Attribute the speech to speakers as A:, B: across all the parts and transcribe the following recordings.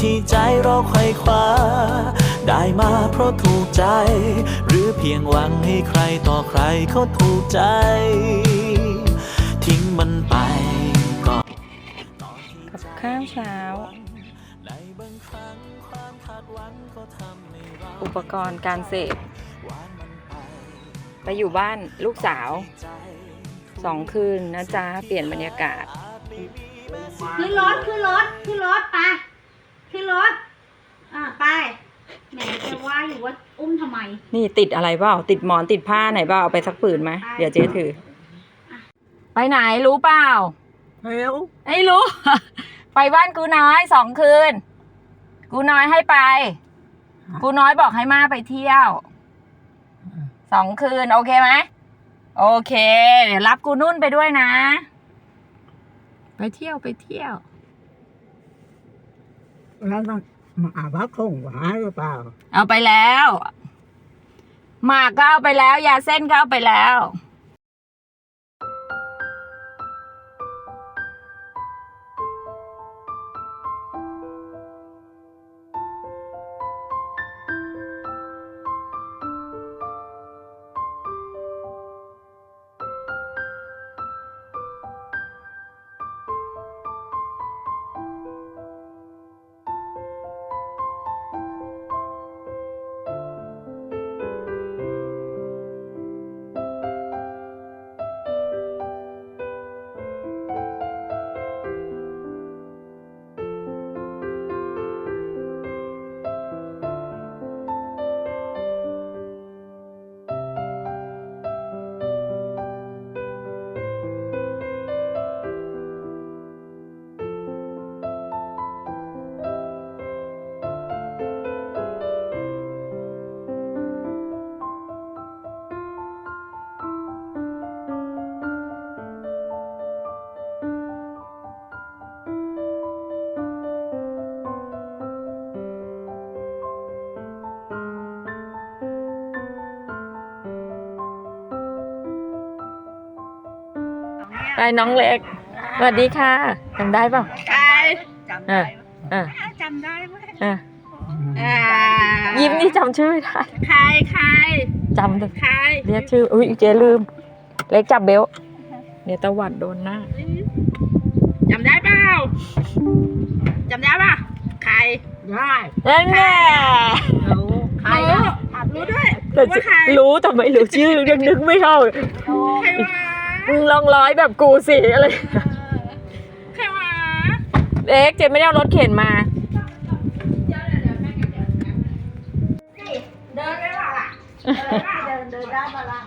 A: ที่ใจเราไขว่คว้า ได้มาเพราะถูกใจ หรือเพียงหวังให้ใครต่อใครเขาถูกใจ ทิ้งมันไปก่อน
B: กับข้าวเช้า อุปกรณ์การเสพไปอยู่บ้านลูกสาวสองคืนนะจ๊ะ เปลี่ยนบรรยากาศ
C: ขึ้นรถ ขึ้นรถ ขึ้นรถไป ขึ้นรถอ่าไปแหมจะว่าอยู่ว่าอุ้มทำไม
B: นี่ติดอะไรเปล่าติดหมอนติดผ้าไหนเปล่าเอาไปสักผืนไหม
C: ไป
B: เดี๋ยวเจ๊ถือ ไปไหนรู้เปล่า
D: เร็ว
B: ไม่รู้ ไปบ้านกูน้อยสองคืน กูน้อยให้ไป กูน้อยบอกให้มาไปเที่ยวสองคืน โอเคไหมโอเค เดี๋ยวรับกูนุ่นไปด้วยนะ ไปเที่ยวไปเที่ยว
D: แล้วมันมาอาบักคงหวานหรือเปล่า
B: เอาไปแล้ว หมากก็เอาไปแล้ว ยาเส้นก็เอาไปแล้ว ไปน้องเล็กสวัสดีค่ะจำได้เปล่า
C: ใครจำ
B: เออเออ
C: จำได้ไหม
B: เออ
C: อ่า
B: ยิ้มนี่จำชื่อไม่ได้
C: ใครใคร
B: จำแต่
C: ใคร
B: เรียกชื่ออุ้ยเจ๊ลืม เล็กจับเบลต์เดี๋ยวตะวัดโดนหน้า
C: จำได้เปล่าจำได้ป่ะใคร
D: ได้
B: นั่นแน่
D: รู้ใคร
C: รู้
D: นะ
C: รู้ด้วย
B: แต่
C: ว่าใคร
B: รู้แต่ไม่รู้ชื่อยังนึกไม่เข้า
C: ใครวะ
B: มึงลองร้อยแบบกูสิอะไร
C: ใครวะ
B: เล็กเจ๊ไม่ได้เอารถเข็นมา
C: เดินได้ป่ะล่ะเดินได้เดินเดินได้ป่ะล่ะ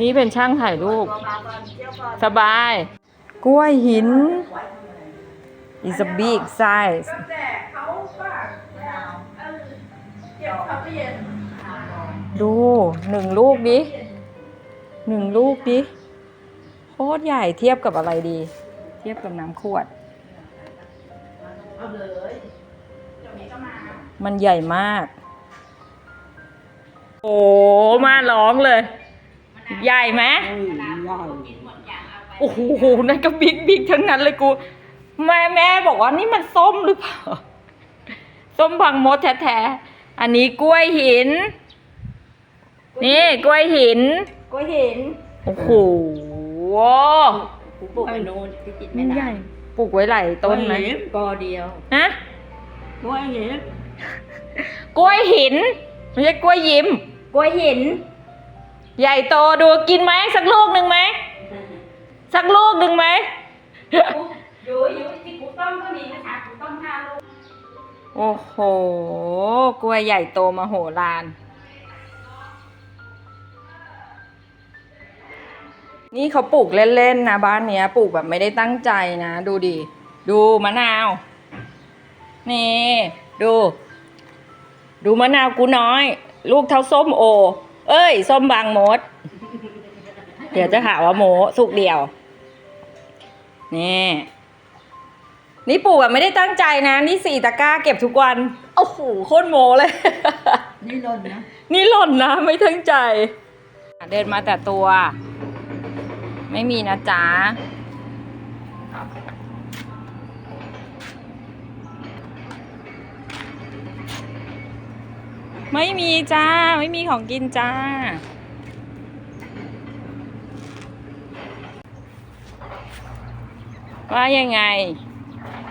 B: นี่เป็นช่างถ่ายรูป สบาย กล้วยหิน is a big size ดูหนึ่งลูกดิหนึ่งลูกดิโคตรใหญ่เทียบกับอะไรดี เทียบกับน้ำขวด มันใหญ่มาก โอ้มาร้องเลย ใหญ่ไหมโอ้โหนั่นก็บิ๊กบิ๊กทั้งนั้นเลยกู แม่แม่บอกว่านี่มันส้มหรือเปล่า ส้มพังมดแท้ๆ อันนี้กล้วยหิน นี่กล้วยหิน
C: ก็เห็น
B: โอ้โห
C: ปลูกไปโน่นที่จิต
B: มั
C: ไม่
B: นให
C: ได้
B: ญ่ปลูกไว้หลายต้นไหม
C: กอเดียว
B: ฮะ
D: กล้วยเห็น
B: กล้วยหินไม่ใช่กล้วยยิ้ม
C: กล้วยหิน
B: ใหญ่โตดูกินไหมสักลูกหนึ่งไหมสักลูกหนึ่งไหม
C: อยู่อยู่ที่กูต้มก็มีนะคะกูต้มห้าลูก
B: โอ้โห กล้วยใหญ่โตมโหฬาร นี่เขาปลูกเล่นๆนะบ้านเนี้ย ปลูกแบบไม่ได้ตั้งใจนะ ดูดิดูมะนาว นี่ ดู ดูมะนาวกูน้อย ลูกเท่าส้มโอ เอ้ย ส้มบางมด เดี๋ยวจะหาว่าโมสุกเดียว นี่นี่ปลูกแบบไม่ได้ตั้งใจนะ นี่สี่ตะกร้าเก็บทุกวันโอ้โหโคตรโมเลย
D: นี่หล่นนะ
B: นี่หล่นนะ ไม่ตั้งใจ เดินมาแต่ตัว ไม่มีนะจ๊ะไม่มีจ้า ไม่มีของกินจ้า ว่ายังไง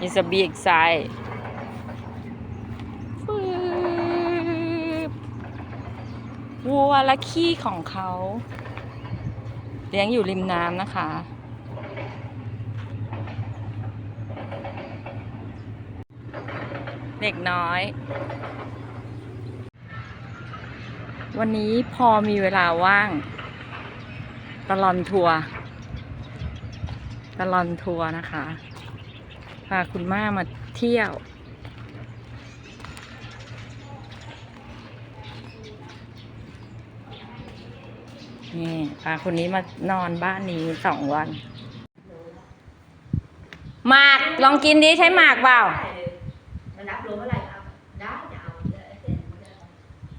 B: is a big size ฟืบวัวและขี้ของเขา เลี้ยงอยู่ริมน้ำนะคะ เด็กน้อย วันนี้พอมีเวลาว่าง ตลอนทัวร์ตลอนทัวร์นะคะพาคุณม่ามาเที่ยว นี่พาคนนี้มานอนบ้านนี้สองวัน หมากลองกินดิใช้หมากเปล่า
C: มันรับรู้เมื่อไหร่ครับได้จะเอา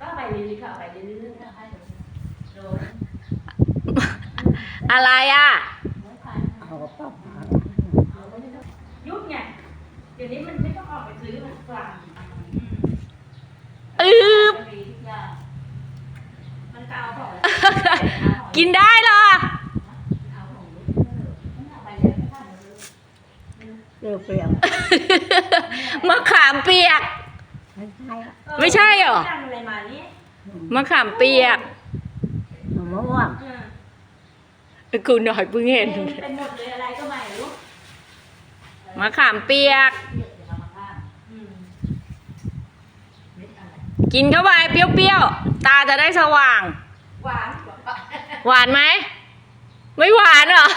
C: ก็ไปเรื่อยๆค่ะไปเรื่อยๆให้โดน
B: อะไรอะ
D: เอากระเป๋ามา
C: ยุบไงเดี๋ยวนี้มันไม่ต้องออกไปซื้อมันกลาง
B: อืบ
C: มันมีทุกอย่างมัน ก็เอาของ
B: กินได้เหรอ
C: เอาของลูกมันเอาไปเรื่อยๆค่ะ
D: เปรี้ยวเปรี้ยว
B: มะขามเปียก
D: ไม่ใช่ละ
B: ไม่ใช่เหรอ
C: สั่งอะไรมานี่
B: มะขามเปียก
D: มะม่วง
B: คุณหน่อยเพิ่งเห็น
C: เป็นหมดเลยอะไรก็ไม่รู้
B: มะขามเปียก
C: อืม
B: กินเข้าไปเปรี้ยวๆ ตาจะได้สว่าง
C: หวาน
B: หวานไหม ไม่หวานเหรอ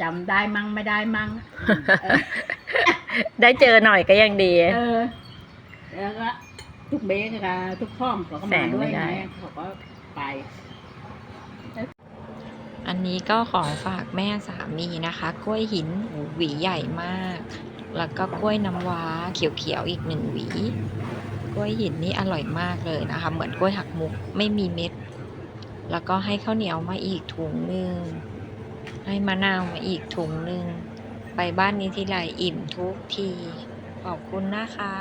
D: จำได้มั่งไม่ได้มั่ง
B: ได้เจอหน่อยก็ยังดี
D: เออ แล้วก็ทุกเบสนะคะทุกข้อมเขาก็
B: แส
D: มางด้ว
B: ไม่
D: ย
B: ได้
D: ไงเขาก็ไป
B: อันนี้ก็ของฝากแม่สามีนะคะ กล้วยหินหวีใหญ่มาก แล้วก็กล้วยน้ำว้าเขียวๆอีกหนึ่งหวี กล้วยหินนี่อร่อยมากเลยนะคะ เหมือนกล้วยหักมุกไม่มีเม็ด แล้วก็ให้ข้าวเหนียวมาอีกถุงหนึ่งให้มะนาวมาอีกถุงหนึ่งไปบ้านนี้ทีไรอิ่มทุกที ขอบคุณนะคะ